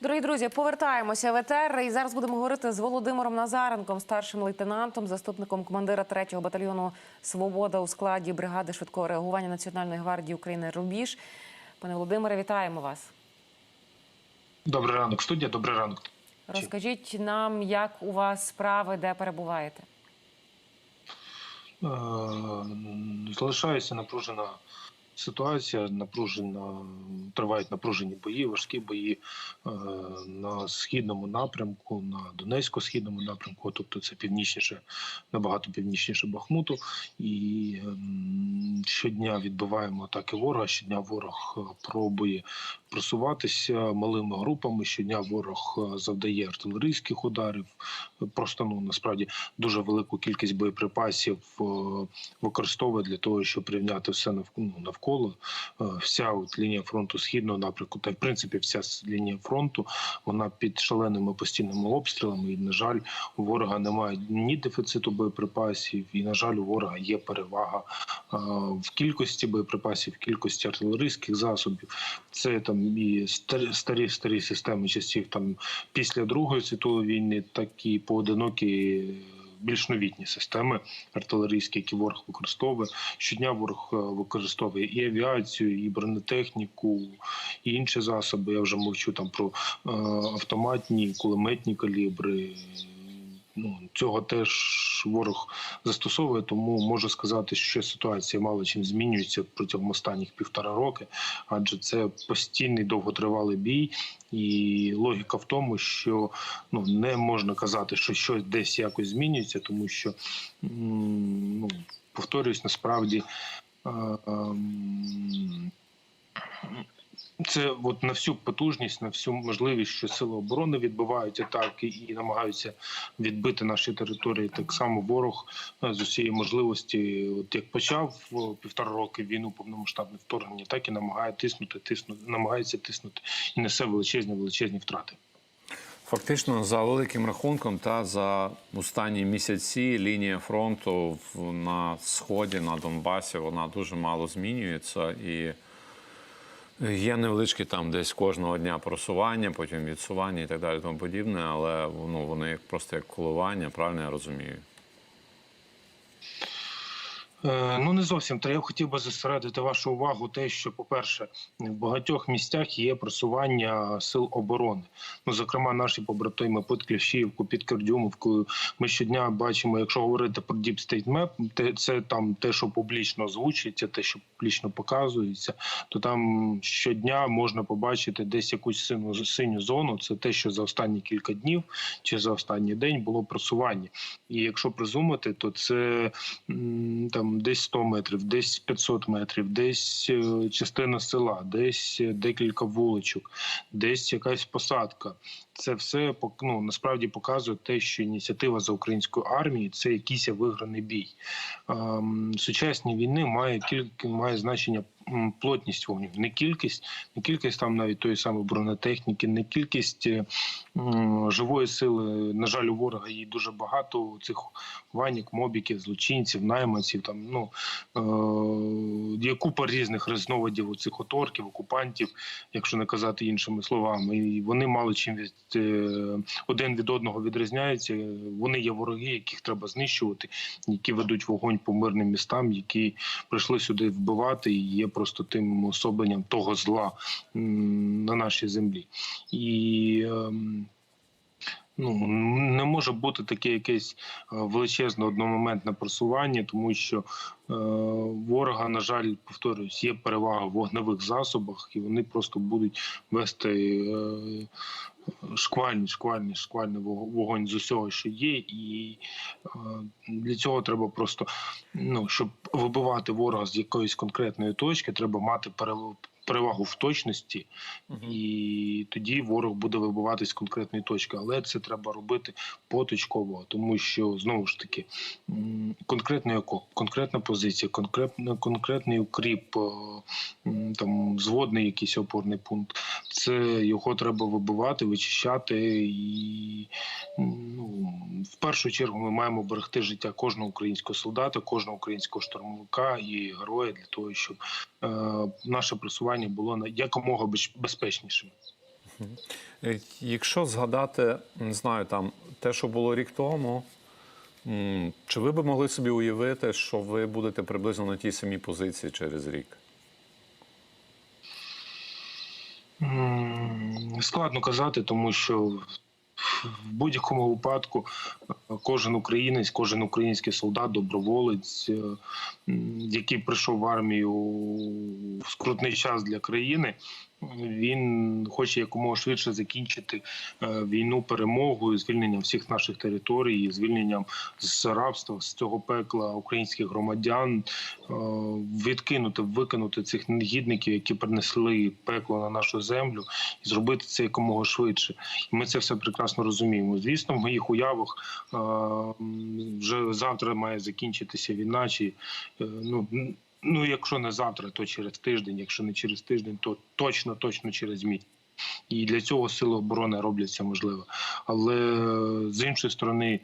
Дорогі друзі, повертаємося в ЕТР і зараз будемо говорити з Володимиром Назаренком, старшим лейтенантом, заступником командира 3-го батальйону Свобода у складі бригади швидкого реагування Національної гвардії України Рубіж. Пане Володимире, вітаємо вас. Добрий ранок, студія. Добрий ранок. Розкажіть нам, як у вас справи, де перебуваєте? Е, Залишається напружена ситуація. Напружена тривають напружені бої, важкі бої е, на східному напрямку, на Донецько-східному напрямку, тобто це північніше, набагато північніше Бахмуту. І ем, щодня відбиваємо атаки ворога. Щодня ворог е, пробує просуватися малими групами. Щодня ворог е, завдає артилерійських ударів. Просто ну насправді дуже велику кількість боєприпасів використовує для того, щоб рівняти все ну, навколо. Е, Вся от лінія фронту східного напрямку, та в принципі вся лінія фронту, вона під шаленими постійними обстрілами. І на жаль, у ворога немає ні дефіциту боєприпасів, і на жаль, у ворога є перевага е, в кількості боєприпасів, в кількості артилерійських засобів. Це там і старі, старі системи часів там після Другої світової війни, так і поодинокі більш новітні системи артилерійські, які ворог використовує. Щодня ворог е, використовує і авіацію, і бронетехніку, і інші засоби. Я вже мовчу там про е, автоматні, кулеметні калібри. Ну, цього теж ворог застосовує, тому можу сказати, що ситуація мало чим змінюється протягом останніх півтора роки, адже це постійний довготривалий бій, і логіка в тому, що ну не можна казати, що щось десь якось змінюється, тому що ну, повторюсь, насправді. Це от на всю потужність, на всю можливість, що сили оборони відбивають атаки і намагаються відбити наші території. Так само ворог е, з усієї можливості, от як почав півтора роки війну повномасштабне вторгнення, так і намагає тиснути, тиснути, намагається тиснути і несе величезні величезні втрати. Фактично, за великим рахунком, та за останні місяці лінія фронту на сході, на Донбасі, вона дуже мало змінюється і є невеличкі там десь кожного дня просування, потім відсування і так далі, тому подібне, але ну, вони просто як коливання, правильно я розумію. Е, Ну не зовсім Та я хотів би зосередити вашу увагу. Те, що, по-перше, в багатьох місцях є просування сил оборони. Ну, зокрема, наші побратими під Кліщівку, під Кердюмовкою. Ми щодня бачимо, якщо говорити про Deep State Map, це там те, що публічно озвучується, те, що публічно показується, то там щодня можна побачити десь якусь синю синю зону. Це те, що за останні кілька днів чи за останній день було просування. І якщо призумити, то це м, десь 100 метрів, десь 500 метрів, десь е, частина села, десь е, декілька вуличок, десь якась посадка. Це все ну, насправді показує те, що ініціатива за українською армією це якийсь виграний бій. Ем, Сучасні війни має кілька має значення плотність вогню, не кількість, не кількість там навіть тої самої бронетехніки, не кількість е, живої сили. На жаль, у ворога її дуже багато. Цих ванік, мобіків, злочинців, найманців. Там ну е, є купа різних різновидів у цих оторків, окупантів, якщо не казати іншими словами. І вони мало чим від е, один від одного відрізняються. Вони є вороги, яких треба знищувати, які ведуть вогонь по мирним містам, які прийшли сюди вбивати, і є просто тим особленням того зла на нашій землі. І ем, Ну не може бути таке якесь е, величезне одномоментне просування, тому що е, ворога, на жаль, повторюсь, є перевага в вогневих засобах, і вони просто будуть вести е, шквальний, шквальний, шквальний вог- вогонь з усього, що є, і е, для цього треба просто ну щоб вибивати ворога з якоїсь конкретної точки, треба мати перев- перевагу в точності, і тоді ворог буде вибиватись з конкретної точки. Але це треба робити поточково, тому що знову ж таки конкретний окоп, конкретна позиція, конкретно конкретний укріп, е, там зводний якийсь опорний пункт. Це його треба вибивати, вичищати і ну в першу чергу ми маємо берегти життя кожного українського солдата, кожного українського штурмовика і героя для того, щоб е, наше просування було якомога безпечнішим. Е, Якщо згадати, не знаю, там те, що було рік тому, чи ви би могли собі уявити, що ви будете приблизно на тій самій позиції через рік? Складно казати, тому що в будь-якому випадку кожен українець, кожен український солдат, доброволець, е, який прийшов в армію в скрутний час для країни, він хоче якомога швидше закінчити е, війну перемогою, звільненням всіх наших територій, звільненням з рабства, з цього пекла українських громадян, е, відкинути, викинути цих негідників, які принесли пекло на нашу землю, і зробити це якомога швидше. І ми це все прекрасно розуміємо. Звісно, в моїх уявах е, вже завтра має закінчитися війна, чи ну. Ну, якщо не завтра, то через тиждень. Якщо не через тиждень, то точно, точно через місяць. І для цього сили оборони роблять це можливе. Але з іншої сторони,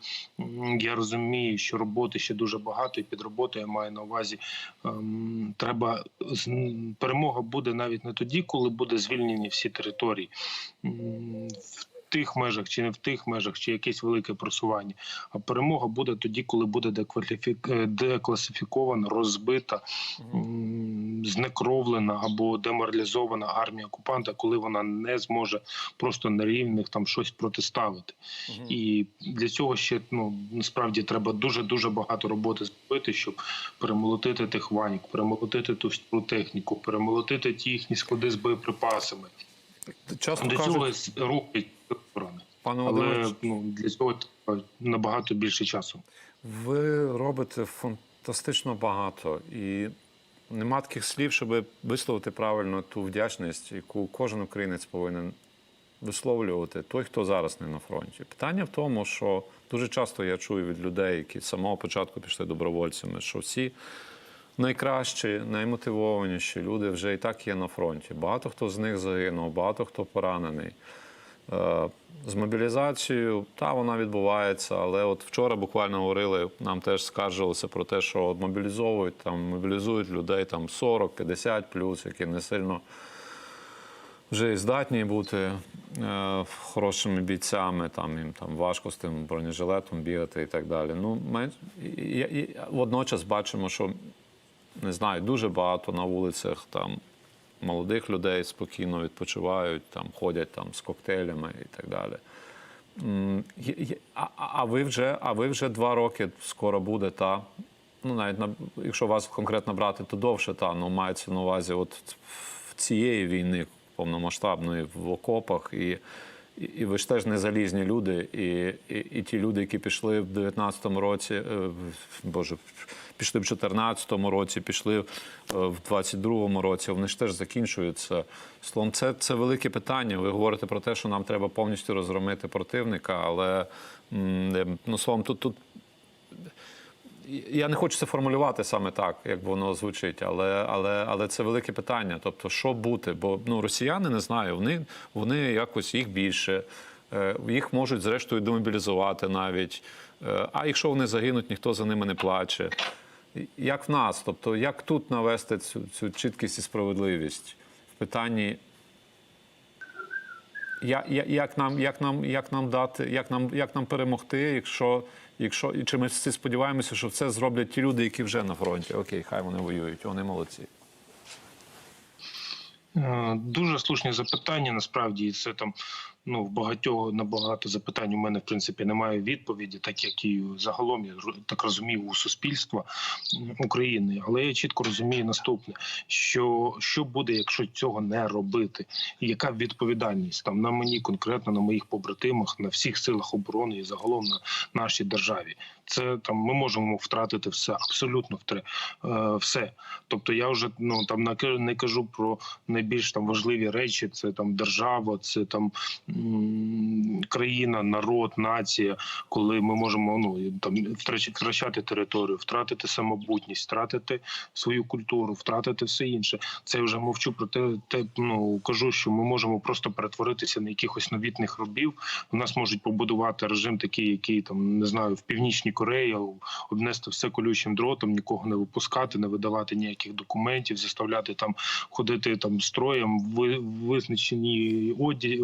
я розумію, що роботи ще дуже багато, і під роботою я маю на увазі. ем, Треба перемога буде навіть не тоді, коли буде звільнені всі території. Тих межах чи не в тих межах, чи якесь велике просування. А перемога буде тоді, коли буде е, декласифікована, розбита, знекровлена або деморалізована армія окупанта, коли вона не зможе просто на рівних там щось протиставити. І для цього ще ну насправді треба дуже дуже багато роботи зробити, щоб перемолотити тих ванік, перемолотити ту техніку, перемолотити ті їхні склади з боєприпасами. Часто До цього кажуть, оборони. пане Але ну для цього набагато більше часу. ви робите фантастично багато і нема таких слів, щоб висловити правильно ту вдячність, яку кожен українець повинен висловлювати, той, хто зараз не на фронті. Питання в тому, що дуже часто я чую від людей, які з самого початку пішли добровольцями, що всі найкращі, наймотивованіші люди вже і так є на фронті. Багато хто з них загинув, багато хто поранений. Е, З мобілізацією, та вона відбувається, але от вчора буквально говорили, нам теж скаржилися про те, що от мобілізовують там, мобілізують людей там 40-50 плюс, які не сильно вже і здатні бути е, хорошими бійцями, там їм там важко з тим бронежилетом бігати і так далі. Ну, ми і, і, і водночас бачимо, що не знаю, дуже багато на вулицях там молодих людей спокійно відпочивають, там ходять там з коктейлями і так далі. А ви вже, а ви вже два роки скоро буде та. Ну, навіть на, якщо вас конкретно брати, то довше та ну мається на увазі, от в цієї війни повномасштабної в окопах, і, і, і ви ж теж не залізні люди, і, і, і ті люди, які пішли в 19-му році, е, боже, пішли в 14-му році, пішли е, в 22-му році, вони ж теж закінчуються. Словом, це, це велике питання. Ви говорите про те, що нам треба повністю розгромити противника, але е, ну, словом, тут, тут я не хочу це формулювати саме так, як воно звучить, але, але, але це велике питання. Тобто, що бути? Бо ну, росіяни не знаю, вони, вони якось їх більше, е, їх можуть зрештою демобілізувати навіть. А якщо вони загинуть, ніхто за ними не плаче. Як в нас? Тобто, як тут навести цю, цю чіткість і справедливість в питанні я, як, нам, як, нам, як нам дати, як нам, як нам перемогти, якщо, якщо і чи ми всі сподіваємося, що це зроблять ті люди, які вже на фронті? Окей, хай вони воюють, вони молодці. Е, Дуже слушні запитання. Насправді це там ну в багатьох на багато запитань у мене в принципі немає відповіді, так як і загалом я так розумію у суспільства України. Але я чітко розумію наступне: що що буде, якщо цього не робити, і яка відповідальність там на мені, конкретно на моїх побратимах, на всіх силах оборони і загалом на нашій державі. Це там ми можемо втратити все, абсолютно втре, е, все. Тобто я вже ну там не ка- не кажу про найбільш там важливі речі. Це там держава, це там країна, народ, нація, коли ми можемо ну там втрач- втрачати територію, втратити самобутність, втратити свою культуру, втратити все інше. Це я вже мовчу про те, те ну кажу, що ми можемо просто перетворитися на якихось новітних робів. У нас можуть побудувати режим такий, який там не знаю, в північній Кореї обнести все колючим дротом, нікого не випускати, не видавати ніяких документів, заставляти там ходити там строєм в визначеній одязі,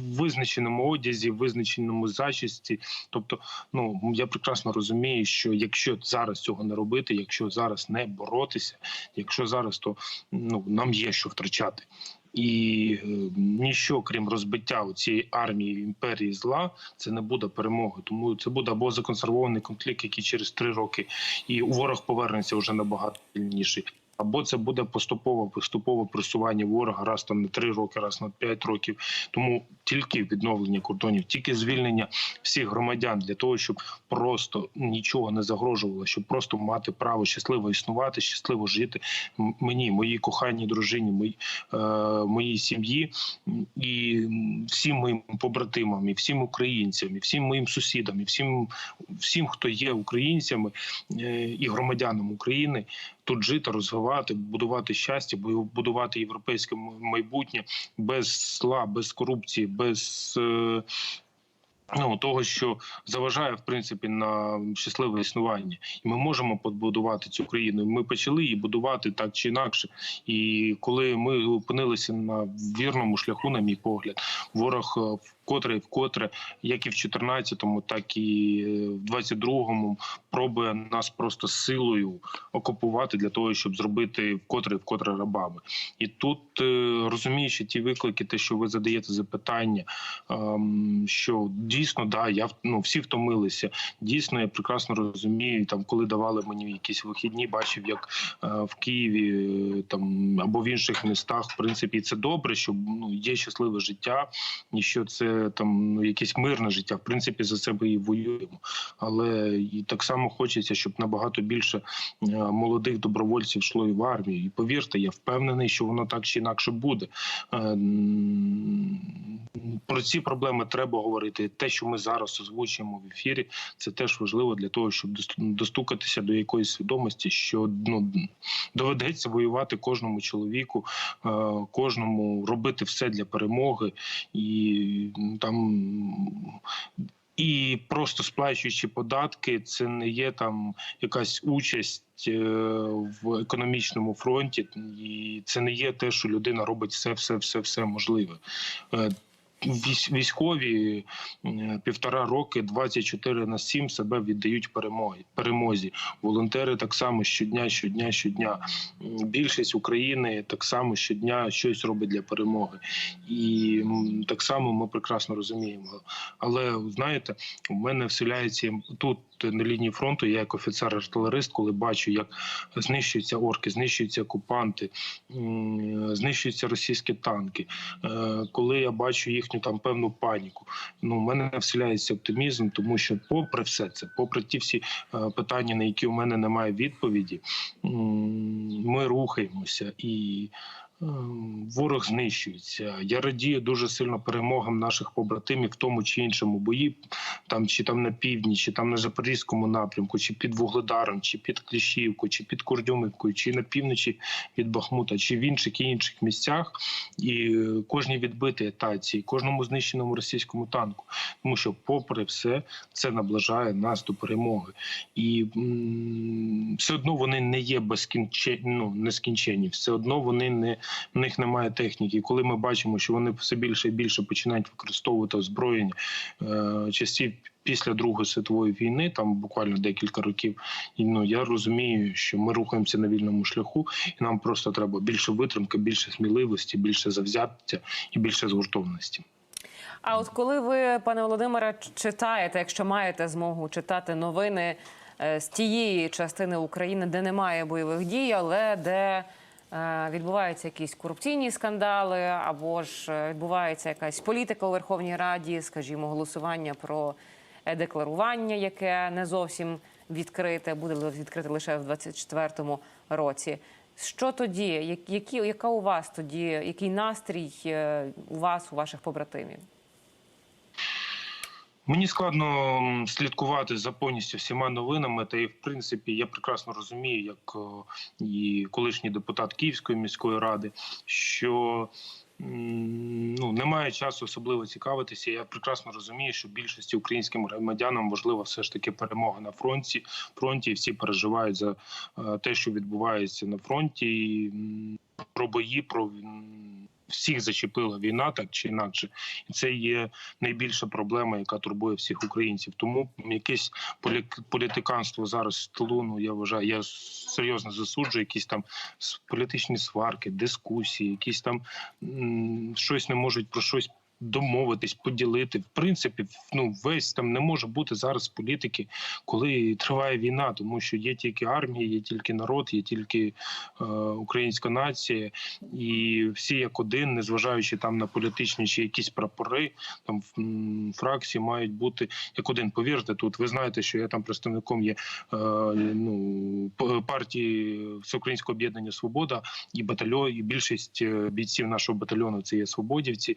в визначеному одязі, в визначеному зачісті. Тобто, ну я прекрасно розумію, що якщо зараз цього не робити, якщо зараз не боротися, якщо зараз, то ну нам є що втрачати. І е, ніщо, крім розбиття цієї армії імперії зла, це не буде перемоги. Тому це буде або законсервований конфлікт, який через три роки і ворог повернеться вже набагато сильніший. Або це буде поступово поступове просування ворога раз там на три роки, раз на п'ять років. Тому тільки відновлення кордонів, тільки звільнення всіх громадян для того, щоб просто нічого не загрожувало, щоб просто мати право щасливо існувати, щасливо жити. Мені, моїй коханій дружині, моїй, е, моїй сім'ї і всім моїм побратимам, і всім українцям, і всім моїм сусідам, і всім, всім, хто є українцями е, і громадянам України, тут жити, розвивати, будувати щастя, бу- будувати європейське майбутнє без зла, без корупції, без. Ну, того, що заважає в принципі на щасливе існування, і ми можемо побудувати цю країну. Ми почали її будувати так чи інакше. І коли ми опинилися на вірному шляху, на мій погляд, ворог е, вкотре і вкотре, як і в 14-му, так і е, в 22-му, пробує нас просто силою окупувати для того, щоб зробити вкотре і вкотре рабами. І тут е, розуміючи ті виклики, те, що ви задаєте запитання, ем, що дійсно да, я ну, всі втомилися. Дійсно, я прекрасно розумію. Там, коли давали мені якісь вихідні, бачив, як е, в Києві е, там або в інших містах, в принципі, це добре, що ну є щасливе життя, і що це там ну, якесь мирне життя. В принципі, за ми і воюємо. Але і так само хочеться, щоб набагато більше е, молодих добровольців йшло і в армію. І повірте, я впевнений, що воно так чи інакше буде. Про ці проблеми треба говорити. Те, що ми зараз озвучуємо в ефірі, це теж важливо для того, щоб достукатися до якоїсь свідомості, що ну доведеться воювати кожному чоловіку, е, кожному робити все для перемоги і там. І просто сплачуючи податки, це не є там якась участь е, в економічному фронті, і це не є те, що людина робить все, все, все, все можливе. Військові півтора роки, 24 на 7 себе віддають перемоги перемозі. Волонтери так само щодня, щодня, щодня. Більшість України так само щодня щось робить для перемоги, і так само ми прекрасно розуміємо. Але знаєте, у мене вселяється тут на лінії фронту. Я як офіцер-артилерист, коли бачу, як знищуються орки, знищуються окупанти, знищуються російські танки. Е, Коли я бачу їхню там певну паніку, ну у мене вселяється оптимізм, тому що, попри все це, попри ті всі е, питання, на які у мене немає відповіді, ми рухаємося і. Е, Ворог знищується. Я радію дуже сильно перемогам наших побратимів в тому чи іншому бої, там чи там на півдні, чи там на запорізькому напрямку, чи під Вугледаром, чи під Кліщівкою, чи під Курдюмівкою, чи на півночі від Бахмута, чи в інших і інших місцях, і е, кожній відбитій атаці, кожному знищеному російському танку, тому що, попри все, це наближає нас до перемоги, і м, все одно вони не є безкінченні, ну, нескінченні, все одно вони не в них немає техніки. Коли ми бачимо, що вони все більше і більше починають використовувати озброєння е, часів після Другої світової війни, там буквально декілька років, ну я розумію, що ми рухаємося на вільному шляху, і нам просто треба більше витримки, більше сміливості, більше завзяття і більше згуртованості. А от коли ви, пане Володимире, читаєте, якщо маєте змогу читати новини е, з тієї частини України, де немає бойових дій, але де відбуваються якісь корупційні скандали, або ж е, відбувається якась політика у Верховній Раді, скажімо, голосування про е, декларування, яке не зовсім відкрите, буде відкрите лише в 2024 році. Що тоді? Які, яка у вас тоді, який настрій е, у вас, у ваших побратимів? Мені складно слідкувати за повністю всіма новинами. Та і в принципі я прекрасно розумію, як і колишній депутат Київської міської ради, що ну немає часу особливо цікавитися. Я прекрасно розумію, що більшості українським громадянам важлива все ж таки перемога на фронті. Фронті і всі переживають за е, те, що відбувається на фронті. І, про бої, про всіх зачепила війна, так чи інакше, і це є найбільша проблема, яка турбує всіх українців. Тому якесь полі- політиканство зараз з тилу, я вважаю, я серйозно засуджую якісь там політичні сварки, дискусії, якісь там щось не можуть про щось. Домовитись, поділити в принципі, ну весь там не може бути зараз політики, коли триває війна, тому що є тільки армія, є тільки народ, є тільки е, українська нація, і всі як один, незважаючи там на політичні чи якісь прапори, там фракції мають бути як один. Повірте, тут ви знаєте, що я там представником є е, ну партії Всеукраїнського об'єднання Свобода і батальйон, і більшість е, бійців нашого батальйону це є свободівці.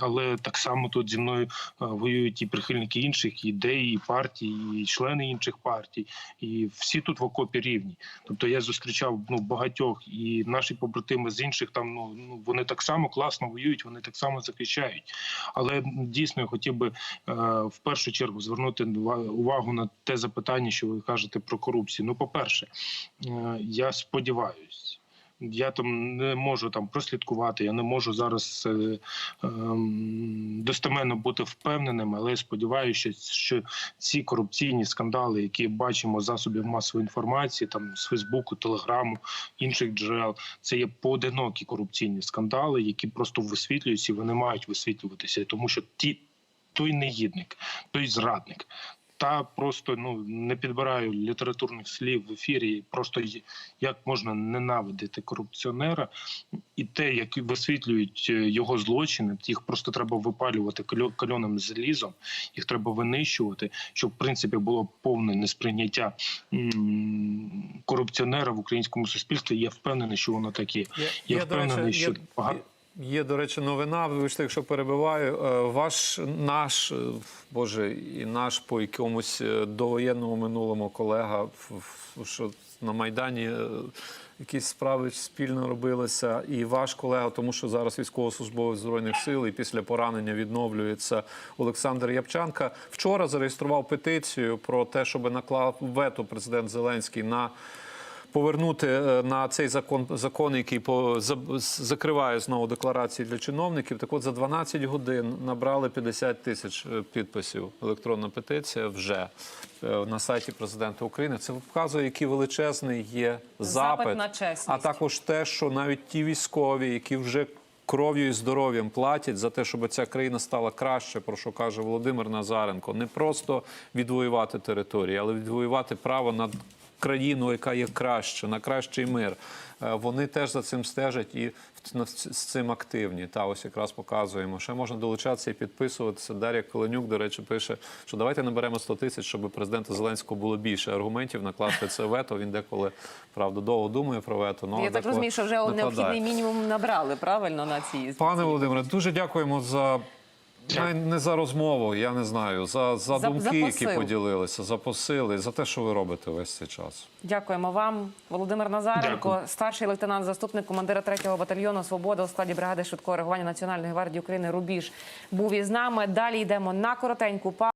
Але так само тут зі мною е, воюють і прихильники інших ідей, і партій, і члени інших партій, і всі тут в окопі рівні. Тобто я зустрічав ну багатьох і наші побратими з інших там ну, ну вони так само класно воюють, вони так само захищають. Але дійсно я хотів би е, в першу чергу звернути ува- увагу на те запитання, що ви кажете про корупцію. Ну, по-перше, е, я сподіваюсь. Я там не можу там прослідкувати, я не можу зараз е, ем, достеменно бути впевненим, але я сподіваюся, що, ці корупційні скандали, які бачимо засобів масової інформації, там з Фейсбуку, Телеграму, інших джерел, це є поодинокі корупційні скандали, які просто висвітлюються, і вони мають висвітлюватися, тому що ті той негідник, той зрадник. Та просто ну не підбираю літературних слів в ефірі. Просто як можна ненавидити корупціонера, і те, як висвітлюють е, його злочини, їх просто треба випалювати кальо- кальоним залізом, їх треба винищувати, щоб в принципі було повне несприйняття корупціонера в українському суспільстві. Я впевнений, що воно таке. Є, Я є, впевнений, що багато. Є, до речі, новина. Вибачте, якщо перебиваю. Е, Ваш наш, е, боже, і наш по якомусь е, довоєнному минулому колега, що на Майдані якісь справи спільно робилися, і ваш колега, тому що зараз військовослужбовець Збройних сил і після поранення відновлюється Олександр Япчанка. Вчора зареєстрував петицію про те, щоб наклав вето президент Зеленський на повернути е, на цей закон, закон, який по за- закриває знову декларації для чиновників. Так от за 12 годин набрали 50 тисяч е, підписів. Електронна петиція вже е, на сайті президента України. Це показує, який величезний є Запит запит, на чесність. а також те, що навіть ті військові, які вже Кров'ю і здоров'ям платять за те, щоб ця країна стала краще, про що каже Володимир Назаренко, не просто відвоювати території, але відвоювати право на країну, яка є краще, на кращий мир. Е, Вони теж за цим стежать і з цим активні. Та ось якраз показуємо. Ще можна долучатися і підписуватися. Дар'я Коленюк, до речі, пише, що давайте наберемо 100 тисяч, щоб президента Зеленського було більше аргументів накласти це вето. Він деколи правда довго думає про вето. Ну, Я так розумію, що вже накладає. необхідний мінімум набрали правильно на цій Пане Володимире, дуже дякуємо за не, не за розмову, я не знаю, за, за, За- думки, за які поділилися, за посили, за те, що ви робите весь цей час. Дякуємо вам, Володимир Назаренко, Дякую. старший лейтенант, заступник командира 3-го батальйону Свобода у складі бригади швидкого реагування Національної гвардії України Рубіж був із нами. Далі йдемо на коротеньку паузу.